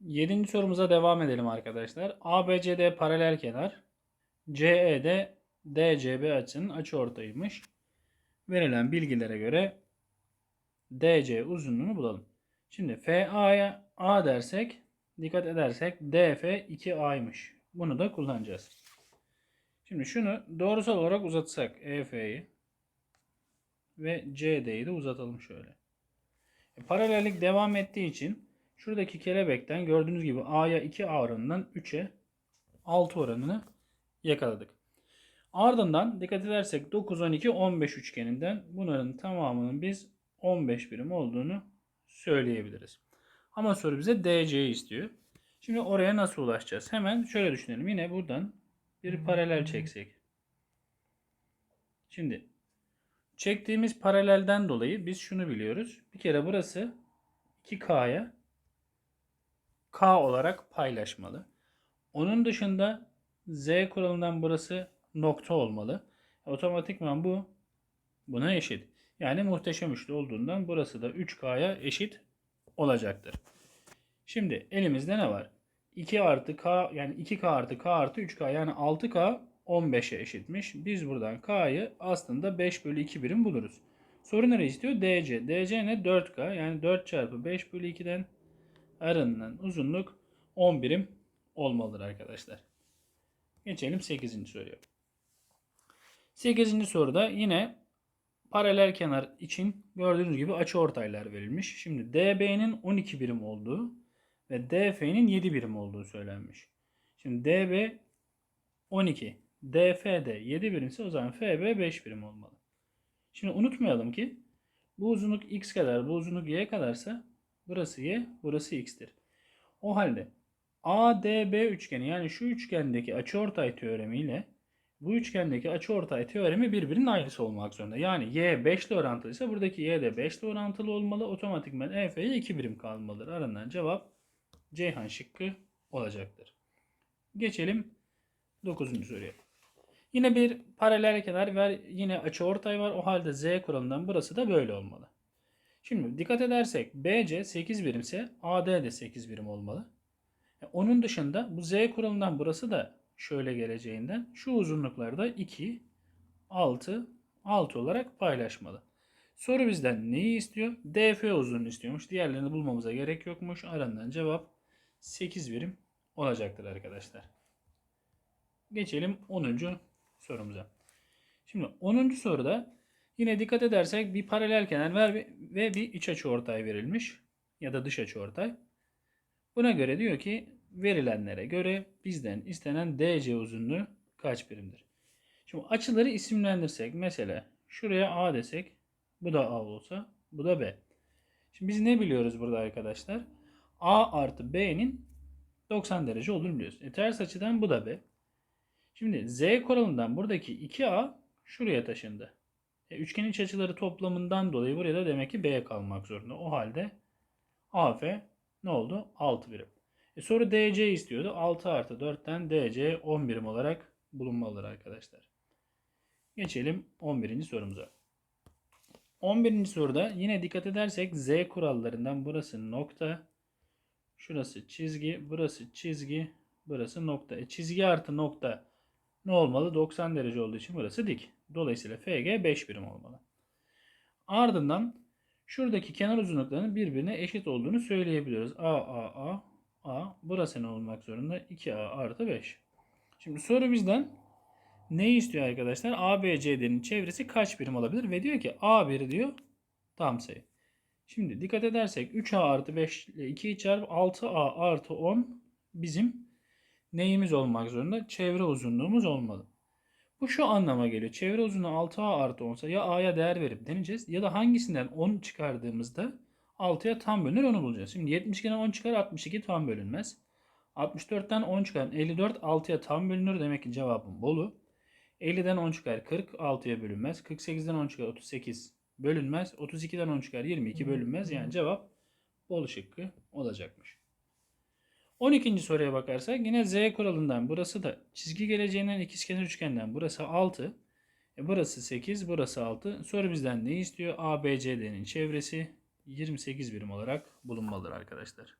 Yedinci sorumuza devam edelim arkadaşlar. ABCD paralel kenar. CE'de DCB açının açıortayıymış. Verilen bilgilere göre DC uzunluğunu bulalım. Şimdi FA'ya A dersek dikkat edersek DF 2A'ymış. Bunu da kullanacağız. Şimdi şunu doğrusal olarak uzatsak EF'yi ve CD'yi de uzatalım şöyle. E, paralellik devam ettiği için şuradaki kelebekten gördüğünüz gibi A'ya 2A oranından 3'e 6 oranını yakaladık. Ardından dikkat edersek 9, 12, 15 üçgeninden bunların tamamının biz 15 birim olduğunu söyleyebiliriz. Ama soru bize DC'yi istiyor. Şimdi oraya nasıl ulaşacağız? Hemen şöyle düşünelim. Yine buradan bir paralel çeksek. Şimdi çektiğimiz paralelden dolayı biz şunu biliyoruz. Bir kere burası 2K'ya K olarak paylaşmalı. Onun dışında Z kuralından burası nokta olmalı. Otomatikman bu buna eşit. Yani muhteşem üçlü olduğundan burası da 3K'ya eşit olacaktır. Şimdi elimizde ne var? 2 artı K yani 2K artı K artı 3K yani 6K 15'e eşitmiş. Biz buradan K'yı aslında 5 bölü 2 birim buluruz. Soru nereye istiyor? DC. DC ne? 4K yani 4 çarpı 5 bölü 2'den arınılan uzunluk 10 birim olmalıdır arkadaşlar. Geçelim 8. soruya. 8. soruda yine paralel kenar için gördüğünüz gibi açıortaylar verilmiş. Şimdi DB'nin 12 birim olduğu ve DF'nin 7 birim olduğu söylenmiş. Şimdi DB 12, DF de 7 birimse o zaman FB 5 birim olmalı. Şimdi unutmayalım ki bu uzunluk x kadar, bu uzunluk y kadarsa burası y, burası x'tir. O halde ADB üçgeni yani şu üçgendeki açıortay teoremiyle bu üçgendeki açıortay teoremi birbirinin aynısı olmak zorunda. Yani y 5 ile orantılıysa buradaki y de 5 ile orantılı olmalı. Otomatikman EF'ye 2 birim kalmalıdır. Aranan cevap Ceyhan şıkkı olacaktır. Geçelim 9. soruya. Yine bir paralel kenar ve yine açıortay var. O halde z kuralından burası da böyle olmalı. Şimdi dikkat edersek BC 8 birimse AD de 8 birim olmalı. E, Onun dışında bu z kuralından burası da şöyle geleceğinden şu uzunluklarda 2, 6, 6 olarak paylaşmalı. Soru bizden neyi istiyor? DF uzunluğunu istiyormuş. Diğerlerini bulmamıza gerek yokmuş. Aranan cevap 8 birim olacaktır arkadaşlar. Geçelim 10. sorumuza. Şimdi 10. soruda yine dikkat edersek bir paralel kenar ve bir iç açı ortay verilmiş ya da dış açı ortay. Buna göre diyor ki verilenlere göre bizden istenen DC uzunluğu kaç birimdir? Şimdi açıları isimlendirsek mesela şuraya A desek bu da A olsa bu da B. Şimdi biz ne biliyoruz burada arkadaşlar? A artı B'nin 90 derece olduğunu biliyoruz. E, ters açıdan bu da B. Şimdi Z kuralından buradaki 2A şuraya taşındı. E, üçgen iç açıları toplamından dolayı buraya da demek ki B kalmak zorunda. O halde AF ne oldu? 6 birim. E, soru DC istiyordu. 6 artı 4'ten DC 10 birim olarak bulunmalıdır arkadaşlar. Geçelim 11. sorumuza. 11. soruda yine dikkat edersek Z kurallarından burası nokta, şurası çizgi, burası çizgi, burası nokta. E, çizgi artı nokta ne olmalı? 90 derece olduğu için burası dik. Dolayısıyla FG 5 birim olmalı. Ardından şuradaki kenar uzunluklarının birbirine eşit olduğunu söyleyebiliyoruz. A, A, A, A. Burası ne olmak zorunda? 2A artı 5. Şimdi soru bizden ne istiyor arkadaşlar? ABCD'nin çevresi kaç birim olabilir? Ve diyor ki A1 diyor tam sayı. Şimdi dikkat edersek 3A artı 5 ile 2'yi çarp 6A artı 10 bizim neyimiz olmak zorunda? Çevre uzunluğumuz olmalı. Bu şu anlama geliyor. Çevre uzunluğu 6A artı 10 ise ya A'ya değer verip deneyeceğiz ya da hangisinden 10 çıkardığımızda 6'ya tam bölünür onu bulacağız. Şimdi 72'den 10 çıkar 62 tam bölünmez. 64'ten 10 çıkar 54 6'ya tam bölünür demek ki cevabım Bolu. 50'den 10 çıkar 40 6'ya bölünmez. 48'den 10 çıkar 38 bölünmez. 32'den 10 çıkar 22 bölünmez. Yani cevap Bolu şıkkı olacakmış. 12. soruya bakarsak yine Z kuralından burası da çizgi geleceğinden ikizkenar üçgenden burası 6. E burası 8, burası 6. Soru bizden ne istiyor? ABCD'nin çevresi 28 birim olarak bulunmalıdır arkadaşlar.